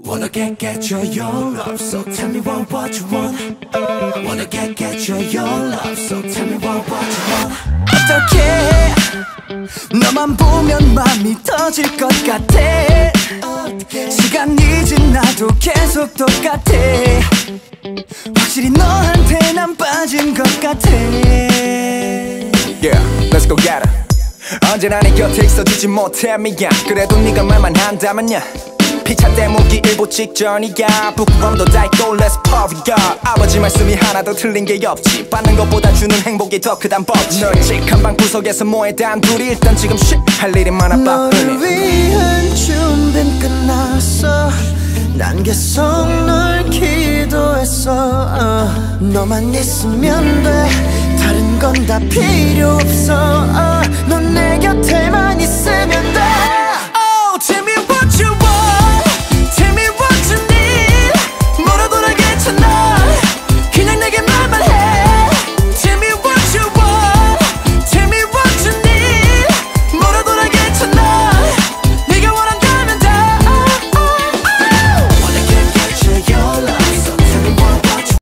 Wanna get get your your love, so tell me what what you want. Wanna get get your your love, so tell me what what you want. 어떻게 너만 보면 맘이 터질 것 같아 시간이 지나도 계속 똑같아 확실히 너한테 난 빠진 것 같아 Yeah, let's go get it 언제나 네 곁에 있어주지 못해 미안 그래도 네가 말만 한다면야 피차 대목이 일보 직전이야. 부끄럼도 다 있고 let's party yeah. 아버지 말씀이 하나도 틀린 게 없지. 받는 것보다 주는 행복이 더 크단 법칙. 널찍한 방 구석에서 뭐해 단 둘이 일단 지금 쉿할 일이 많아 너를 바쁘니 위한 준비는 끝났어. 난 계속 널 기도했어. 어. 너만 있으면 돼. 다른 건 다 필요 없어